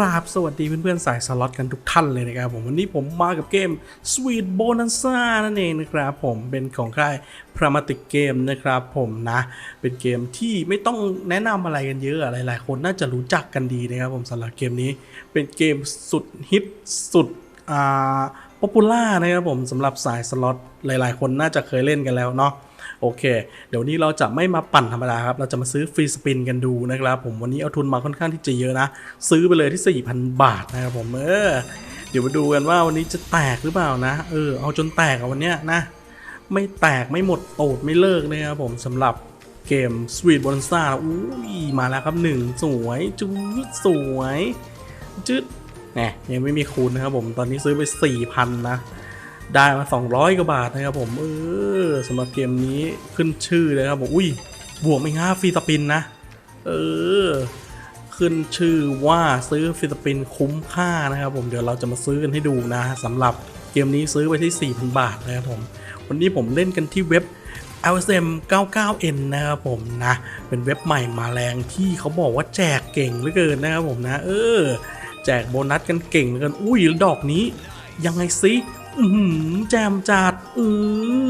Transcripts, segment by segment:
ราบสวัสดีเพื่อนๆสายสล็อตกันทุกท่านเลยนะครับผมวันนี้ผมมากับเกม Sweet Bonanza นั่นเองนะครับผมเป็นของค่าย Pramatic Game นะครับผมนะ เป็นเกมที่ไม่ต้องแนะนำอะไรกันเยอะหลายๆคนน่าจะรู้จักกันดีนะครับผมสำหรับเกมนี้เป็นเกมสุดฮิตสุดอ่า ป๊อปปูล่านะครับผมสำหรับสายสล็อตหลาย ๆ คนน่าจะเคยเล่นกันแล้วเนาะโอเค เดี๋ยวนี้เราจะไม่มาปั่นธรรมดาครับ เราจะมาซื้อฟรีสปินกันดูนะครับผมวันนี้เอาทุนมาค่อนข้างที่จะเยอะนะ ซื้อไปเลยที่ 4,000 บาทนะครับผมเออเดี๋ยวมาดูกันว่าวันนี้จะแตกหรือเปล่านะเออเอาจนแตกอะวันเนี้ยนะ ไม่แตกไม่หมดโตดไม่เลิกนะครับผมสำหรับเกม Sweet Bonanza อุ้ยมาแล้วครับหนึ่งสวยจุดสวยจุด แหมยังไม่มีคูณนะครับผมตอนนี้ซื้อไป 4,000 นะ ได้มา 200 กว่าบาทนะครับผมเออสำหรับเกมนี้ขึ้นชื่อเลยครับผมอุ้ยบวกไม่ง่าฟรีสปินนะ เออ ขึ้นชื่อว่าซื้อฟรีสปินคุ้มค่านะครับผมเดี๋ยวเราจะมาซื้อกันให้ดูนะสำหรับเกมนี้ซื้อไปที่ 4,000 บาทนะครับผมวันนี้ผมเล่นกันที่เว็บ LSM 99N นะครับผมนะ เป็นเว็บใหม่มาแรงที่เขาบอกว่าแจกเก่งเหลือเกินนะครับผมนะ เออ แจกโบนัสกันเก่งเลือเกินอุ้ยดอกนี้ ยังไงซิอืแจมจัดเอ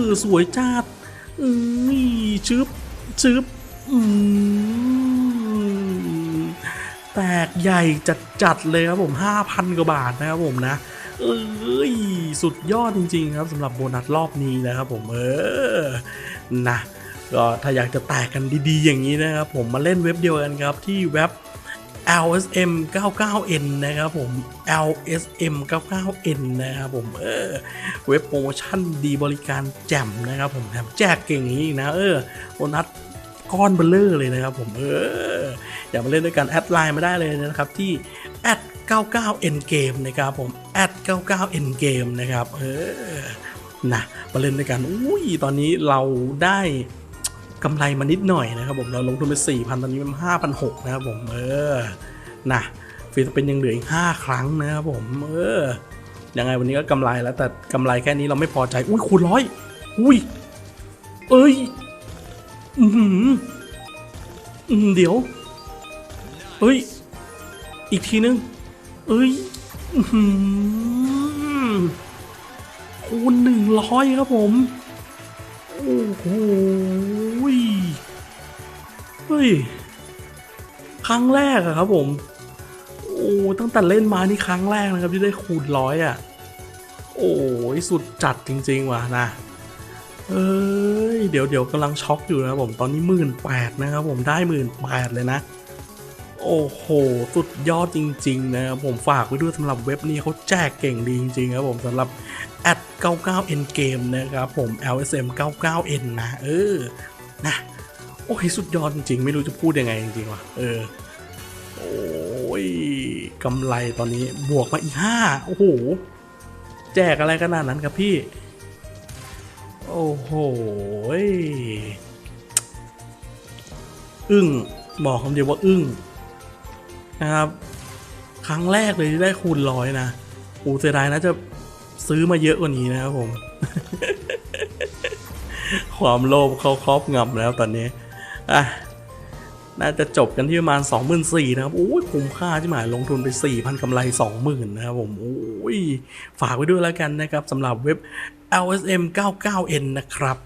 อสวยจัดอ้ยชึบชึบอืมแตกใหญ่จัดจัดเลยครับผม5,000กว่าบาทนะครับผมนะเอ้ยสุดยอดจริง ๆ ครับสำหรับโบนัสรอบนี้นะครับผมเออนะก็ถ้าอยากจะแตกกันดีๆ อย่างนี้นะครับผมมาเล่นเว็บเดียวกันครับที่เว็บ LSM 99N นะครับผม LSM 99N นะครับผมเออเว็บโปรโมชั่นดีบริการแจ่มนะครับผมแถมแจกเก่งอย่างนี้อีกนะเออโบนัสก้อนเบลเลอร์เลยนะครับผมเอออย่ามาเล่นด้วยกันแอดไลน์มาได้เลยนะครับที่ 99N Game นะครับผม 99N Game นะครับเออนะมาเล่นด้วยกันอุ้ยตอนนี้เราได้ กำไรมานิดหน่อยนะครับผมเราลงทุนไป4,000 ตอนนี้มัน5,600นะครับผมเออนะฟรีสเป็นยังเหลืออีก5ครั้งนะครับผมเออยังไงวันนี้ก็กำไรแล้วแต่กำไรแค่นี้เราไม่พอใจ อุ้ยคูณร้อยอุ้ยเอ้ยอืมเดี๋ยวเฮ้ย อีกทีนึง เอ้ยอื้อหือคูณหนึ่งร้อยครับผม โอ้โห ฮ้ย ครั้งแรกอะครับผม โอ้ตั้งแต่เล่นมานี่ครั้งแรกนะครับที่ได้คูณร้อยอะโอ้ยสุดจัดจริง ๆ ว่ะนะเอ้ยเดี๋ยวเดี๋ยวกำลังช็อกอยู่นะครับผมตอนนี้หมื่นแปดนะครับผมได้หมื่นแปดเลยนะ โอ้โห สุดยอดจริง ๆ นะครับผมฝากไว้ด้วยสำหรับเว็บนี้เขาแจกเก่งดีจริง ๆ ครับผมสำหรับ at 99 n game นะครับผม lsm 99 n นะ เออ นะ โอ้ยสุดยอดจริงๆไม่รู้จะพูดยังไงจริงว่ะเออ โอ้ยกำไรตอนนี้บวกมาอีก5โอ้โห แจกอะไรขนาดนั้นครับพี่ โอ้โหอึ้งบอกคำเดียวว่าอึ้งนะครับ ครั้งแรกเลยที่ได้คูณร้อยนะอูเสียดายนะจะซื้อมาเยอะกว่านี้นะครับผม ความโลภเขาครอบงำแล้วตอนนี้ อะน่าจะจบกันที่ประมาณ 24,000นะครับ โอ้ยคุ้มค่าที่หมายลงทุนไป 4,000กำไร 20,000 นะครับผม โอ้ย ฝากไว้ด้วยแล้วกันนะครับสำหรับเว็บ LSM 99N นะครับ